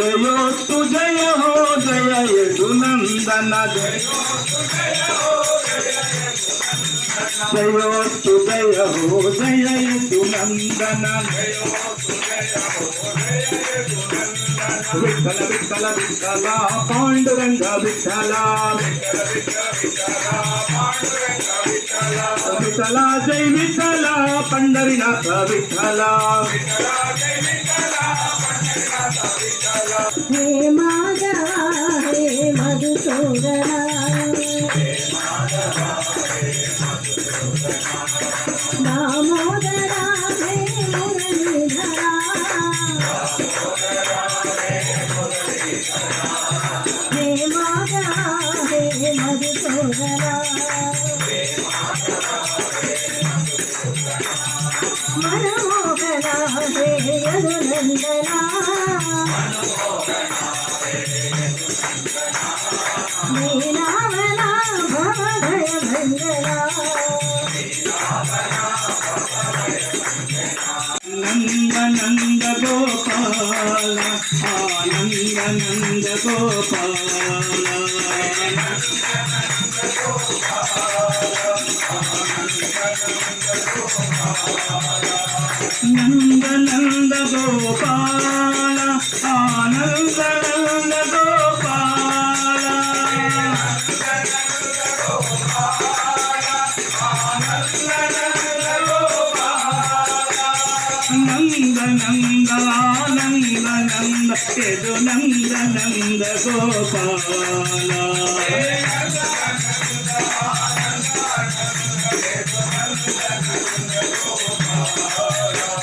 జయోస్తు జయ హో జయ యదునందన జయోస్తు జయ హో జయ యదునందన విఠల విఠల విఠల పాండురంగ విఠల. విఠల జై విఠల పండరినాథ విఠల విఠల. జై Hey, Mom.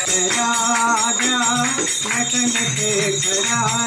राजा नटन के भरा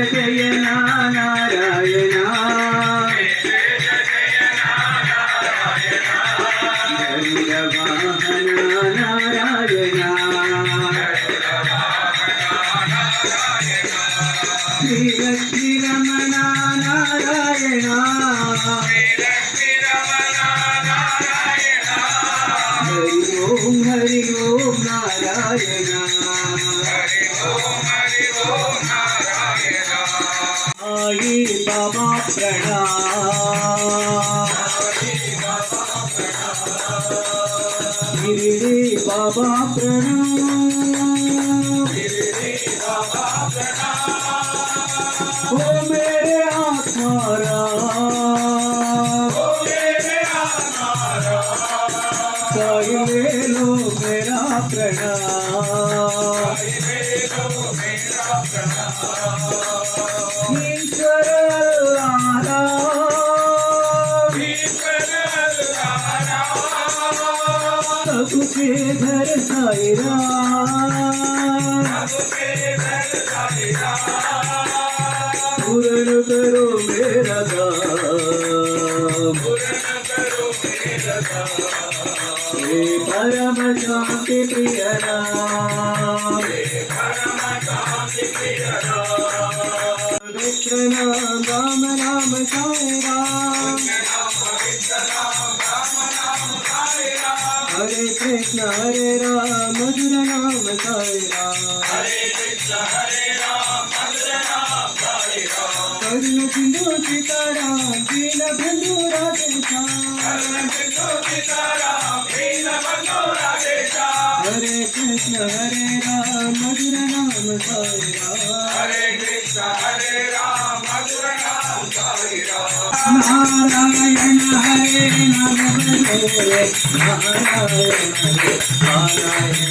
ಹೃದಯ ನಾನಾ ప్రణా గిరిడి బాబా ప్రణా నామ రామ రామ సాయి రామ హరే కృష్ణ హరే నారాయణ. హరే నమ నారాయణ హరే నారాయణ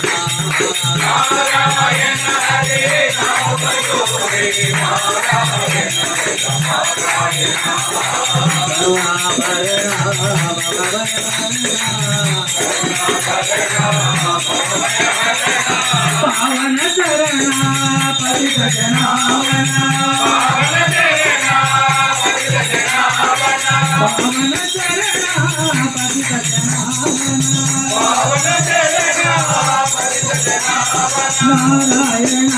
పావన చరణ పరి భజనావన పావన చరణ నారాయణ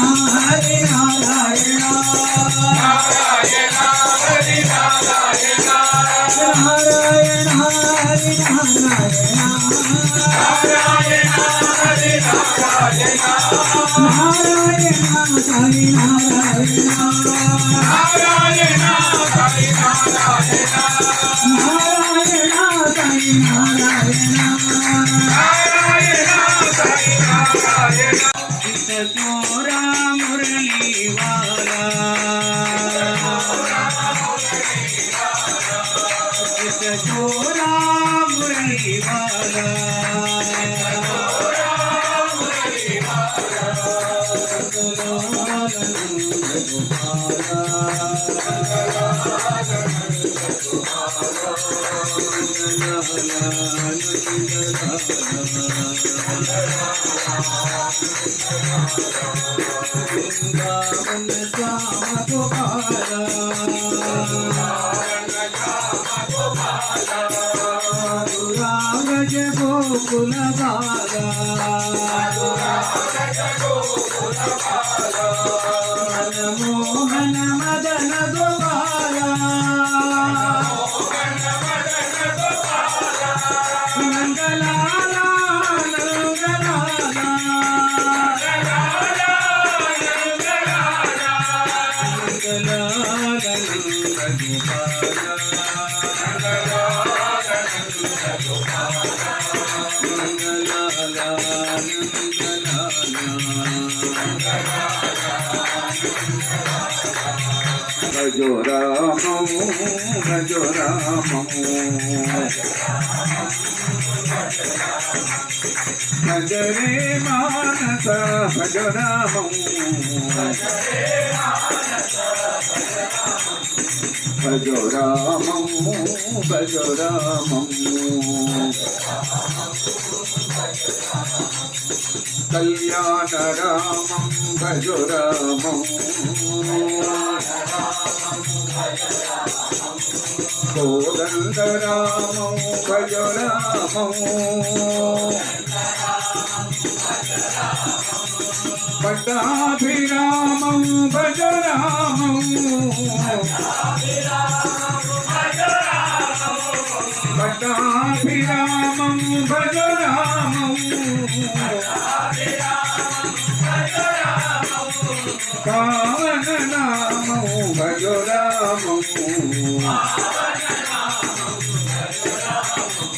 నజరే మానస భజో రామము భజో రామం భజో రామము కళ్యాణ రామం భజో రామము కోదండ భజ రామం పట్టాభిరామం భజ రామం పట్టాభిరామం భజ రామం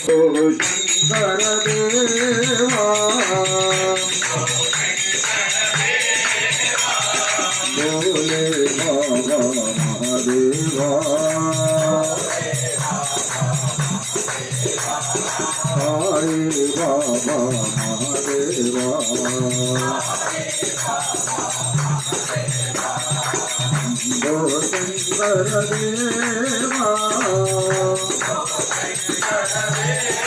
Sonuç karadı var ah. హారి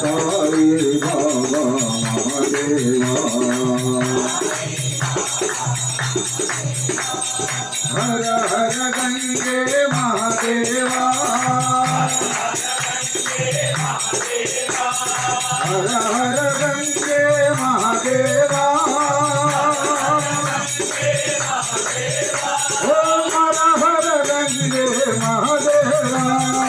Sai Baba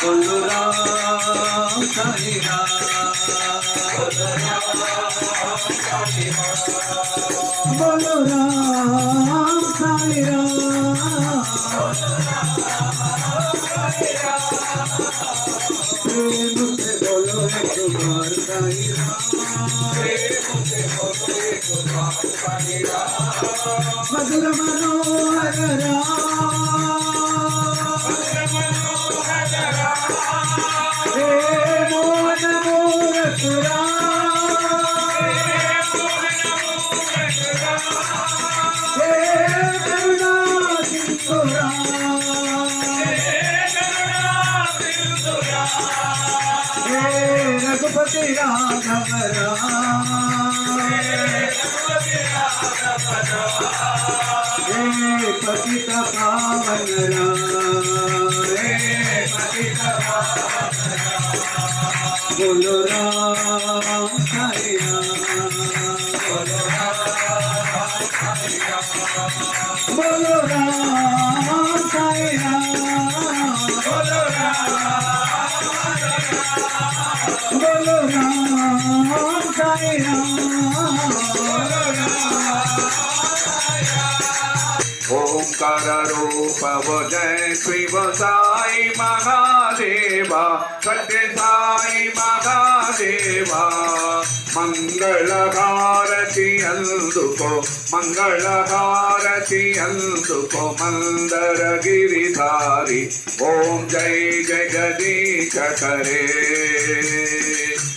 বলো রাম হরে রাম বলো রাম হরে মধুর মনোহর রাম बोलो राम सागरोपव जय शिव साई महादेवा सत्य साई महादेवा ಮಂಗಳಹಾರತಿ ಅಂದುಕೋ ಮಂಗಳಹಾರತಿ ಅಂದುಕೋ ಮಂದರ ಗಿರಿಧಾರಿ ಓಂ ಜೈ ಜಗದೀಶ ಕರೇ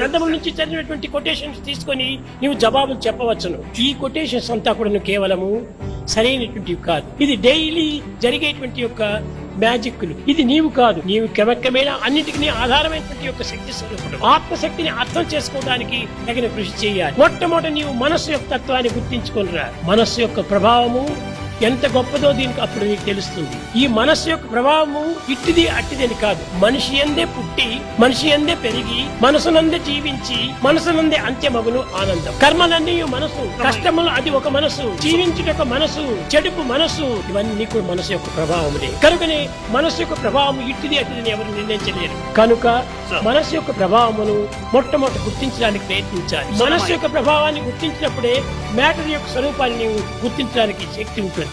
గ్రంథం నుంచి చదివినటువంటి కొటేషన్స్ తీసుకొని నీవు జవాబులు చెప్పవచ్చును. ఈ కొటేషన్స్ అంతా కూడా కేవలము సరైనటువంటి కాదు. ఇది డైలీ జరిగేటువంటి యొక్క మ్యాజిక్లు ఇది నీవు కాదు. నీవు క్రమక్రమేణా అన్నిటికీ ఆధారమైనటువంటి యొక్క శక్తి స్వరూపుడు. ఆత్మశక్తిని అర్థం చేసుకోవడానికి తగిన కృషి చేయాలి. మొట్టమొదటి నీవు మనస్సు యొక్క తత్వాన్ని గుర్తించుకొనిరా మనస్సు యొక్క ప్రభావము ఎంత గొప్పదో దీనికి అప్పుడు నీకు తెలుస్తుంది. ఈ మనస్సు యొక్క ప్రభావము ఇట్టిది అట్టిదని కాదు. మనిషి ఎందే పుట్టి మనిషి ఎందే పెరిగి మనసునందే జీవించి మనసునందే అంత్యమగును ఆనందం. కర్మలన్నీ మనసు కష్టములు అది ఒక మనసు జీవించుట మనసు చెడుపు మనసు ఇవన్నీ కూడా మనసు యొక్క ప్రభావములే. కనుకనే మనసు యొక్క ప్రభావం ఇట్టిది అట్టిదని ఎవరు నిర్ణయించలేరు. కనుక మనసు యొక్క ప్రభావమును మొట్టమొదటి గుర్తించడానికి ప్రయత్నించాలి. మనసు యొక్క ప్రభావాన్ని గుర్తించినప్పుడే మ్యాటర్ యొక్క స్వరూపాన్ని గుర్తించడానికి శక్తి ఉంటుంది.